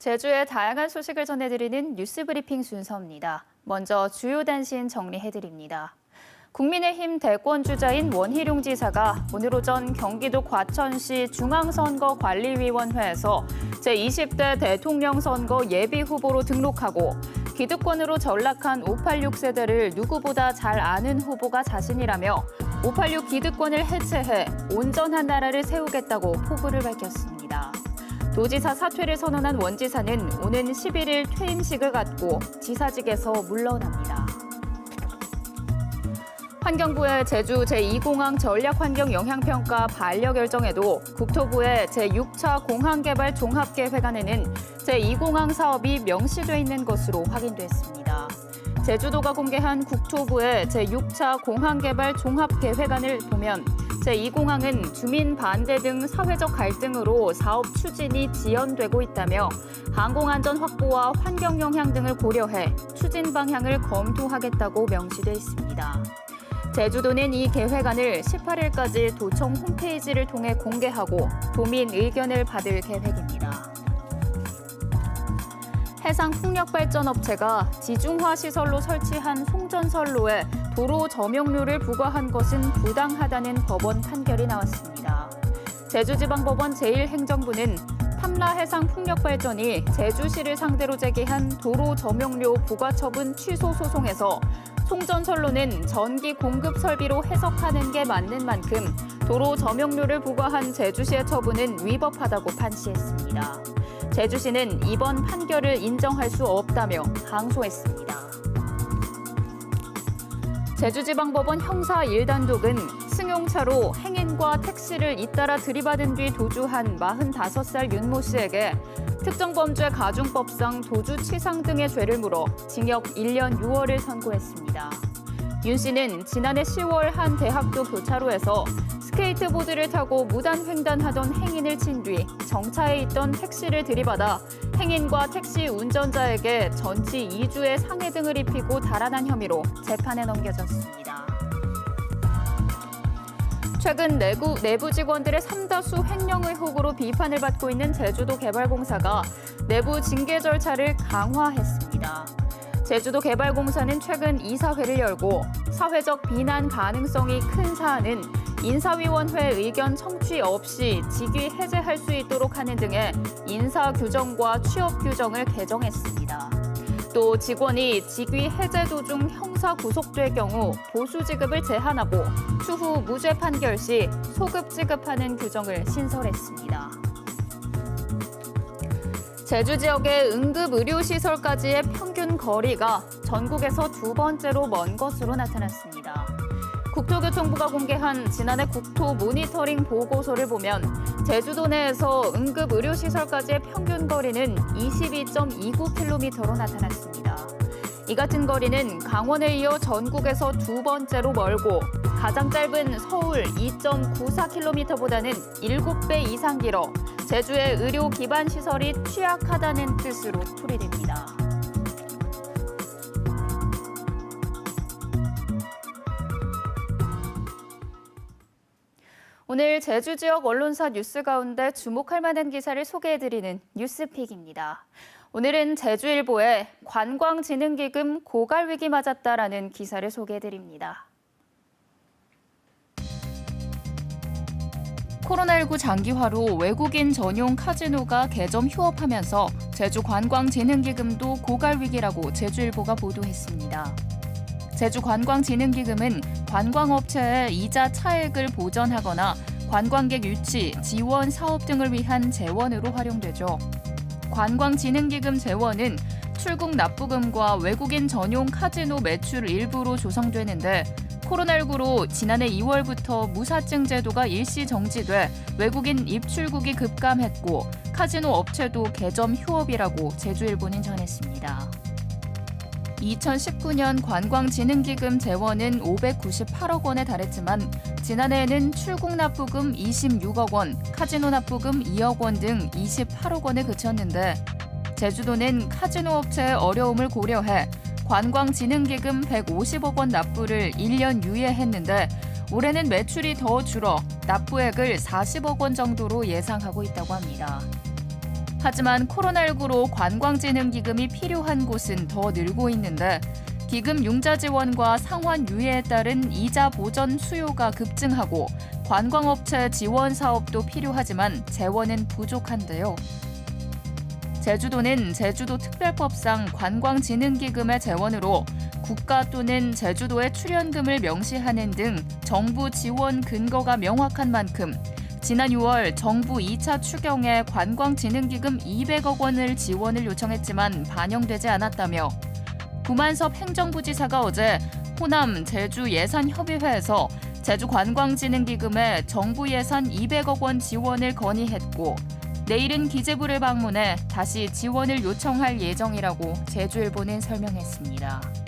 제주의 다양한 소식을 전해드리는 뉴스 브리핑 순서입니다. 먼저 주요 단신 정리해드립니다. 국민의힘 대권 주자인 원희룡 지사가 오늘 오전 경기도 과천시 중앙선거관리위원회에서 제20대 대통령 선거 예비 후보로 등록하고 기득권으로 전락한 586 세대를 누구보다 잘 아는 후보가 자신이라며 586 기득권을 해체해 온전한 나라를 세우겠다고 포부를 밝혔습니다. 도지사 사퇴를 선언한 원 지사는 오는 11일 퇴임식을 갖고 지사직에서 물러납니다. 환경부의 제주 제2공항 전략환경영향평가 반려 결정에도 국토부의 제6차 공항개발 종합계획안에는 제2공항 사업이 명시돼 있는 것으로 확인됐습니다. 제주도가 공개한 국토부의 제6차 공항개발 종합계획안을 보면 제2공항은 주민 반대 등 사회적 갈등으로 사업 추진이 지연되고 있다며 항공안전 확보와 환경 영향 등을 고려해 추진 방향을 검토하겠다고 명시돼 있습니다. 제주도는 이 계획안을 18일까지 도청 홈페이지를 통해 공개하고 도민 의견을 받을 계획입니다. 해상 풍력발전업체가 지중화 시설로 설치한 송전선로에 도로 점용료를 부과한 것은 부당하다는 법원 판결이 나왔습니다. 제주지방법원 제1행정부는 탐라 해상 풍력발전이 제주시를 상대로 제기한 도로 점용료 부과 처분 취소 소송에서 송전선로는 전기 공급 설비로 해석하는 게 맞는 만큼 도로 점용료를 부과한 제주시의 처분은 위법하다고 판시했습니다. 제주시는 이번 판결을 인정할 수 없다며 항소했습니다. 제주지방법원 형사 1단독은 승용차로 행인과 택시를 잇따라 들이받은 뒤 도주한 45살 윤모 씨에게 특정 범죄 가중법상 도주치상 등의 죄를 물어 징역 1년 6월을 선고했습니다. 윤 씨는 지난해 10월 한 대학교 교차로에서 스케이트보드를 타고 무단 횡단하던 행인을 친 뒤 정차해 있던 택시를 들이받아 행인과 택시 운전자에게 전치 2주의 상해 등을 입히고 달아난 혐의로 재판에 넘겨졌습니다. 최근 내부, 내부 직원들의 삼다수 횡령 의혹으로 비판을 받고 있는 제주도 개발공사가 내부 징계 절차를 강화했습니다. 제주도 개발공사는 최근 이사회를 열고 사회적 비난 가능성이 큰 사안은 인사위원회 의견 청취 없이 직위 해제할 수 있도록 하는 등의 인사 규정과 취업 규정을 개정했습니다. 또 직원이 직위 해제 도중 형사 구속될 경우 보수 지급을 제한하고 추후 무죄 판결 시 소급 지급하는 규정을 신설했습니다. 제주 지역의 응급 의료 시설까지의 평균 거리가 전국에서 두 번째로 먼 것으로 나타났습니다. 국토교통부가 공개한 지난해 국토 모니터링 보고서를 보면 제주도 내에서 응급 의료 시설까지의 평균 거리는 22.29km로 나타났습니다. 이 같은 거리는 강원에 이어 전국에서 두 번째로 멀고 가장 짧은 서울 2.94km보다는 7배 이상 길어 제주의 의료 기반 시설이 취약하다는 뜻으로 풀이됩니다. 오늘 제주 지역 언론사 뉴스 가운데 주목할 만한 기사를 소개해드리는 뉴스픽입니다. 오늘은 제주일보에 관광진흥기금 고갈 위기 맞았다라는 기사를 소개해드립니다. 코로나19 장기화로 외국인 전용 카지노가 개점 휴업하면서 제주 관광진흥기금도 고갈 위기라고 제주일보가 보도했습니다. 제주관광진흥기금은 관광업체의 이자 차액을 보전하거나 관광객 유치, 지원 사업 등을 위한 재원으로 활용되죠. 관광진흥기금 재원은 출국 납부금과 외국인 전용 카지노 매출 일부로 조성되는데 코로나19로 지난해 2월부터 무사증 제도가 일시 정지돼 외국인 입출국이 급감했고 카지노 업체도 개점 휴업이라고 제주일보는 전했습니다. 2019년 관광진흥기금 재원은 598억 원에 달했지만 지난해에는 출국 납부금 26억 원, 카지노 납부금 2억 원 등 28억 원에 그쳤는데 제주도는 카지노 업체의 어려움을 고려해 관광진흥기금 150억 원 납부를 1년 유예했는데 올해는 매출이 더 줄어 납부액을 40억 원 정도로 예상하고 있다고 합니다. 하지만 코로나19로 관광진흥기금이 필요한 곳은 더 늘고 있는데 기금 융자 지원과 상환 유예에 따른 이자 보전 수요가 급증하고 관광업체 지원 사업도 필요하지만 재원은 부족한데요. 제주도는 제주도 특별법상 관광진흥기금의 재원으로 국가 또는 제주도의 출연금을 명시하는 등 정부 지원 근거가 명확한 만큼 지난 6월 정부 2차 추경에 관광진흥기금 200억 원을 지원을 요청했지만 반영되지 않았다며 구만섭 행정부지사가 어제 호남 제주 예산협의회에서 제주 관광진흥기금에 정부 예산 200억 원 지원을 건의했고 내일은 기재부를 방문해 다시 지원을 요청할 예정이라고 제주일보는 설명했습니다.